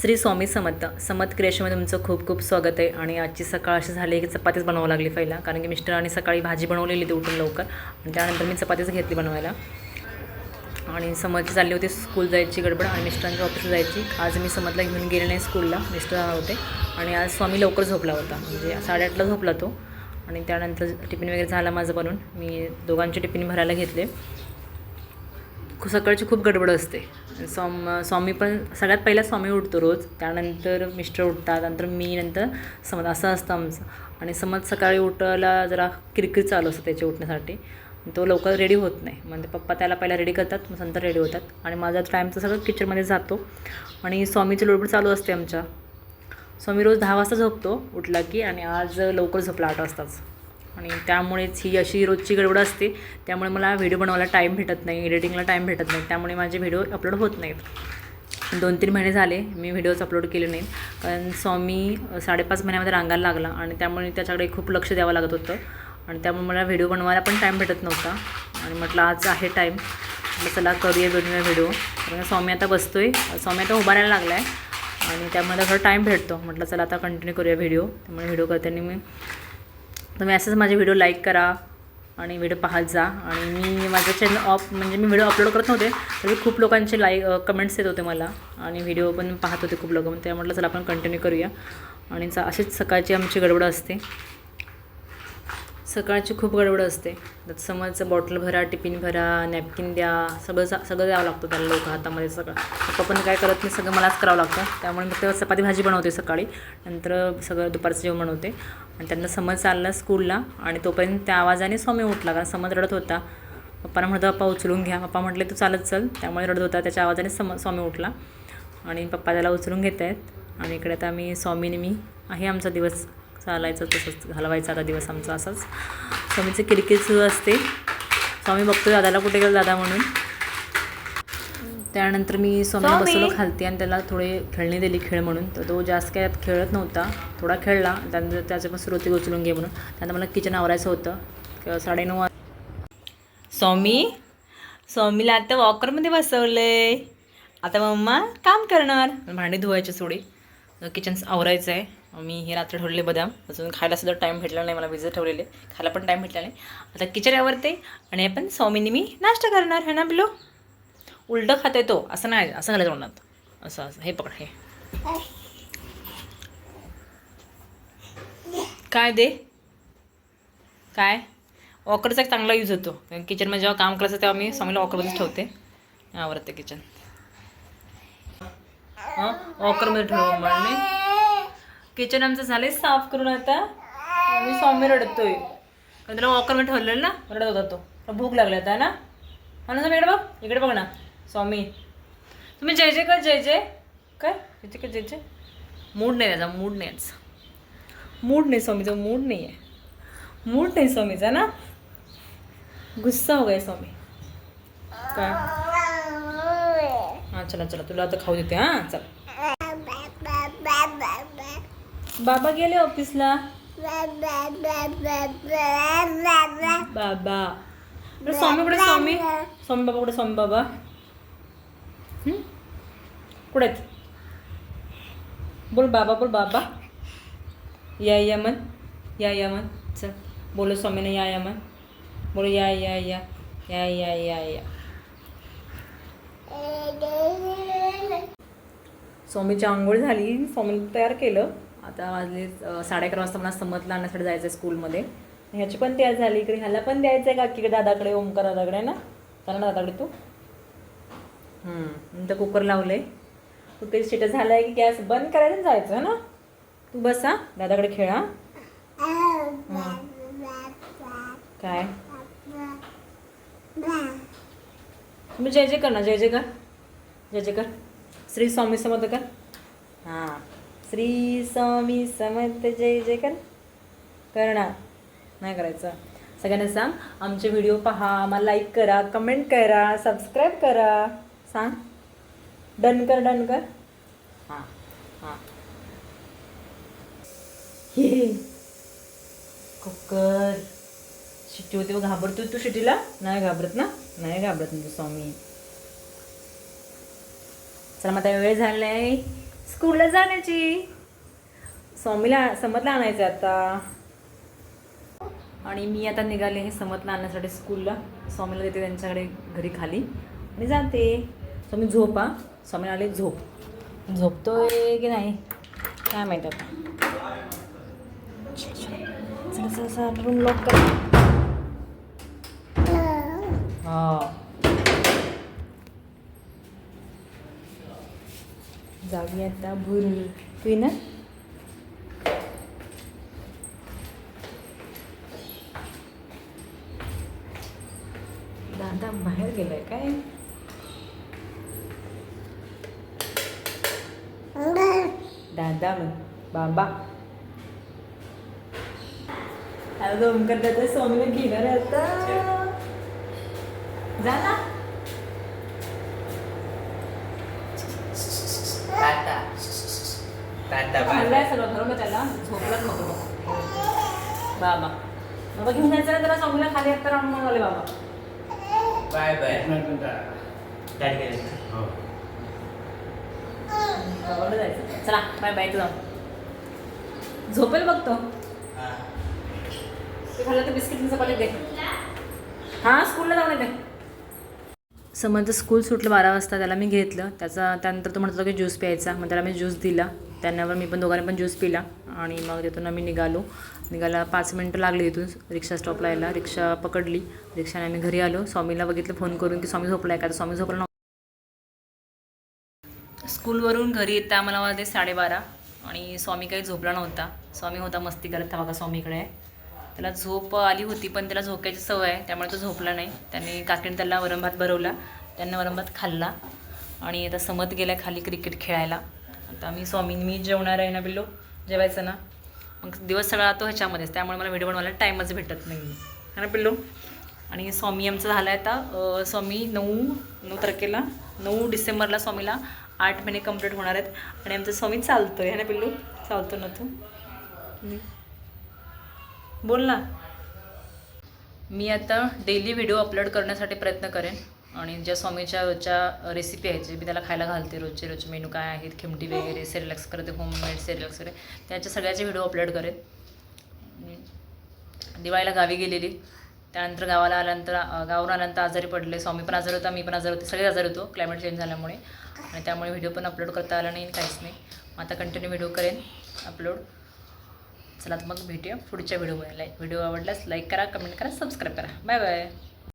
श्री स्वामी समर्थ समत क्रिएशनमध्ये तुमचं खूप खूप स्वागत आहे. आणि आजची सकाळ अशी झाली की चपातीच बनवावं लागली पहिला कारण की मिस्टरांनी सकाळी भाजी बनवलेली होती उठून लवकर. आणि त्यानंतर मी चपातीच घेतली बनवायला. आणि समजची चालली होती स्कूल जायची गडबड आणि मिस्टरांच्या ऑफिसला जायची. आज मी समजला घेऊन गेले नाही स्कूलला मिस्टर होते. आणि आज स्वामी लवकर झोपला होता म्हणजे साडेआठला झोपला तो. आणि त्यानंतर टिफिन वगैरे झाला माझं बनवून. मी दोघांचे टिफिन भरायला घेतले. सकाळची खूप गडबड असते. स्वाम स्वामी पण सगळ्यात पहिला स्वामी उठतो रोज. त्यानंतर मिस्टर उठतात नंतर मी नंतर समज असं असतं आमचं. आणि समज सकाळी उठायला जरा किरकिर चालू असतं त्याचे उठण्यासाठी. तो लवकर रेडी होत नाही. म्हणजे पप्पा त्याला पहिला रेडी करतात मग नंतर रेडी होतात. आणि माझा टाईमचं सगळं किचनमध्ये जातो. आणि स्वामीची लोडबड चालू असते आमच्या. स्वामी रोज दहा वाजता झोपतो उठला की आणि आज लवकर झोपला आठ वाजताच. आणि त्यामुळेच ही अशी रोजची गडबड असते. त्यामुळे मला व्हिडिओ बनवायला टाईम भेटत नाही एडिटिंगला टाईम भेटत नाही. त्यामुळे माझे व्हिडिओ अपलोड होत नाहीत. दोन तीन महिने झाले मी व्हिडिओज अपलोड केले नाहीत. कारण स्वामी साडेपाच महिन्यामध्ये रांगायला लागला आणि त्यामुळे त्याच्याकडे खूप लक्ष द्यावं लागत होतं. आणि त्यामुळे मला व्हिडिओ बनवायला पण टाईम भेटत नव्हता. आणि म्हटलं आज आहे टाईम म्हटलं चला करूया बनवूया व्हिडिओ. कारण स्वामी आता बसतो आहे स्वामी आता उभारायला लागला आहे आणि त्यामुळे थोडा टाईम भेटतो. म्हटलं चला आता कंटिन्यू करूया व्हिडिओ. त्यामुळे व्हिडिओ करताना मी तुम्ही असंच माझे व्हिडिओ लाईक करा आणि व्हिडिओ पाहत जा. आणि मी माझं चॅनल ऑफ म्हणजे मी व्हिडिओ अपलोड करत नव्हते तरी खूप लोकांचे लाईक कमेंट्स येत होते मला. आणि व्हिडिओ पण पाहत होते खूप लोक. त्या म्हटलं चला आपण कंटिन्यू करूया. आणि चा- अशीच सकाळची आमची गडबड असते. सकाळची खूप गडबड असते. त्यात समज बॉटल भरा टिफिन भरा नॅपकिन द्या सगळं जा- सगळं द्यावं लागतं त्याला लोक हातामध्ये सगळं. पप्पा पण काय करत नाही सगळं मलाच करावं लागतं. त्यामुळे मग तेव्हा चपाती भाजी बनवते सकाळी. नंतर सगळं दुपारचं जेवण बनवते. आणि त्यांना समज चालला स्कूलला आणि तोपर्यंत त्या आवाजाने स्वामी उठला कारण समज रडत होता. पप्पाला म्हणतो पप्पा उचलून घ्या. पप्पा म्हटले तू चालत चल. त्यामुळे रडत होता त्याच्या आवाजाने सम स्वामी उठला. आणि पप्पा त्याला उचलून घेत आहेत आणि इकडे आता मी स्वामीने मी आहे आमचा दिवस. चालायचं तसंच घालवायचा आता दिवस आमचा असाच. स्वामीचं किरकिर सुरू असते. स्वामी बघतो दादाला कुठे गेलं दादा म्हणून. त्यानंतर मी स्वामीला बसवलं खालती आणि त्याला थोडे खेळणी दिली खेळ म्हणून. तर तो जास्त काय खेळत नव्हता. थोडा खेळला त्यानंतर त्याच्या पण सुरुवाती उचलून घे म्हणून. त्यानंतर मला किचन आवरायचं होतं. साडेनऊ वा- स्वामी! स्वामीला आता वॉकरमध्ये बसवलंय. आता मम्मा काम करणार. भांडी धुवायची सोडी. किचन आवरायचं आहे मी हे रात्री ठेवलेले बदाम. अजून खायला सुद्धा टाईम भेटला नाही मला विजत ठेवलेले. खायला पण टाईम भेटला नाही. आता किचन आवरते आणि आपण स्वामींनी मी नाश्ता करणार है ना बिलो उलटं खाते तो. असं नाही असं घालायचं म्हणत असं असं. हे पकड हे. काय दे? काय? वॉकरचा एक चांगला यूज होतो. कारण किचनमध्ये जेव्हा काम करायचं तेव्हा मी स्वामीला वॉकरमध्येच ठेवते. आवडते किचन हां? वॉकरमध्ये ठेवू म्हणणे किचन आमचं झालंय साफ करून आता. मी स्वामी रडतोय. कारण त्याला वॉकरमध्ये ठेवलेलं ना रडत होता तो. भूक लागली आता ना? हा ना इकडे बघ इकडे बघ ना. स्वामी. तुम्ही जय जय कर जय जय. काय? जय जय जय जय. मूड नाही त्याचा मूड नाही याचा. मूड नाही स्वामीचा मूड नाही आहे. मूड नाही स्वामीचा ना? गुस्सा हो गया स्वामी. काय? हां चला चला तुला आता खाऊ देते हां चल. बाबा गेले ऑफिसला? बाबा. स्वामी कुठे स्वामी. स्वामी बाबा कुठे स्वामी बाबा. हं? कुठे आहेत? बोल बाबा बोल बाबा. या या मन. या या मन. चल. बोलो स्वामीने या या मन. बोलो या या या. या या या या. स्वामीची आंघोळ झाली. स्वामीने तयार केलं. आता वाजले साडे अकरा वाजता मला समजलं आणण्यासाठी जायचं आहे स्कूलमध्ये ह्याची पण तयार झाली इकडे ह्याला पण द्यायचं आहे का? की दादाकडे ओमकार दादाकडे ना? चला ना दादाकडे तू. नंतर कुकर लावलं आहे कुकर शिट झालं आहे की गॅस बंद करायचं जायचं ना? तू बसा दादाकडे खेळा काय? तुम्ही जय जय कर ना जय जय कर जय जय कर श्री स्वामी समर्थ कर हां. श्री स्वामी समर्थ जय जय कर करणार नाही करायचं. सगळ्यांना सांग आमचे व्हिडिओ पहा आम्हाला लाईक करा कमेंट करा सबस्क्राईब करा. सांग. डन कर डन कर. हां हां. हे कुकर. शिट्टी होते घाबरतो तू शिटीला नाही घाबरत ना? नाही घाबरत ना तू स्वामी. चला मग आता वेळ झाला आहे स्कूलला जाण्याची. स्वामीला समतला आणायचं आता. आणि मी आता निघाले हे समतला आणण्यासाठी स्कूलला. स्वामीला देते त्यांच्याकडे घरी खाली. आणि जाते. स्वामी झोपा. स्वामीला आले झोप. झोपतोय की नाही? काय माहीत आता. रूम लॉक कर. हा. जाऊया आता भूर तू ना. दादा बाहेर गेलाय काय? दादा मग बाबा. आता दोन करता स्वामीला घेणार आता. जा ना. खाल्लाय सगळं भरवलं त्याला झोपलाच नको बाबा. बाबा घेऊन जायचं ना त्याला स्वामीला खाली आता आणून आले बाबा. Bye bye. बाबाला जायचं. चला बाय बाय जाऊ. झोपेल बघतो ते. खाल्लं तर बिस्किट दे हां स्कूलला जाऊन येते. समज स्कूल सुटलं बारा वाजता त्याला मी घेतलं. त्याचा त्यानंतर तो म्हणत होता की ज्यूस प्यायचा. मग त्याला मी ज्यूस दिला. त्यांनावर मी पण दोघांनी पण ज्यूस पिला आणि मग तिथून आम्ही निघालो. निघायला पाच मिनटं लागली इथून. रिक्षा स्टॉपला यायला. रिक्षा पकडली. रिक्षाने आम्ही घरी आलो. स्वामीला बघितलं फोन करून की स्वामी झोपला आहे का? तर स्वामी झोपला नव्हता. स्कूलवरून घरी येता आम्हाला वाजले साडेबारा आणि स्वामी काही झोपला नव्हता. स्वामी होता मस्ती करत. हा बघा स्वामीकडे आहे. त्याला झोप आली होती पण त्याला झोपायची सवय आहे. त्यामुळे तो झोपला नाही. त्याने काकीने त्याला वरंभात भरवला. त्यांना वरंभात खाल्ला. आणि आता समत गेला खाली क्रिकेट खेळायला. आता मी स्वामी मी जेवणार आहे ना बिल्लो? जेवायचं ना? मग दिवस सगळा तो ह्याच्यामध्येच त्यामुळे मला व्हिडिओ बनवायला टाईमच भेटत नाही. है ना पिल्लू आणि स्वामी आमचं झालं आहे आता स्वामी नऊ नऊ तारखेला नऊ डिसेंबरला स्वामीला आठ महिने कंप्लीट होणार आहेत. आणि आमचं स्वामी चालतो आहे ना पिल्लू चालतो ना तू? बोल ना. मी आता डेली व्हिडिओ अपलोड करण्यासाठी प्रयत्न करेन. आणि ज्या स्वामीच्या रोजच्या रेसिपी आहेत जे मी त्याला खायला घालते रोजचे रोजचे मेनू काय आहेत खिमटी वगैरे सेरिलॅक्स करते होममेड सेरिलॅक्स वगैरे त्याच्या सगळ्याचे व्हिडिओ अपलोड करेन. दिवाळीला गावी गेलेली. त्यानंतर गावाला आल्यानंतर गावावर आल्यानंतर आजारी पडले. स्वामी पण आजारी होता मी पण आजारी होते सगळे आजारी होतो क्लायमेट चेंज झाल्यामुळे. आणि त्यामुळे व्हिडिओ पण अपलोड करता आला नाही काहीच नाही. मग आता कंटिन्यू व्हिडिओ करेन अपलोड चला तर मग भेटूया पुढच्या व्हिडिओमध्ये लाईक व्हिडिओ आवडल्यास लाईक करा कमेंट करा सबस्क्राईब करा. Bye bye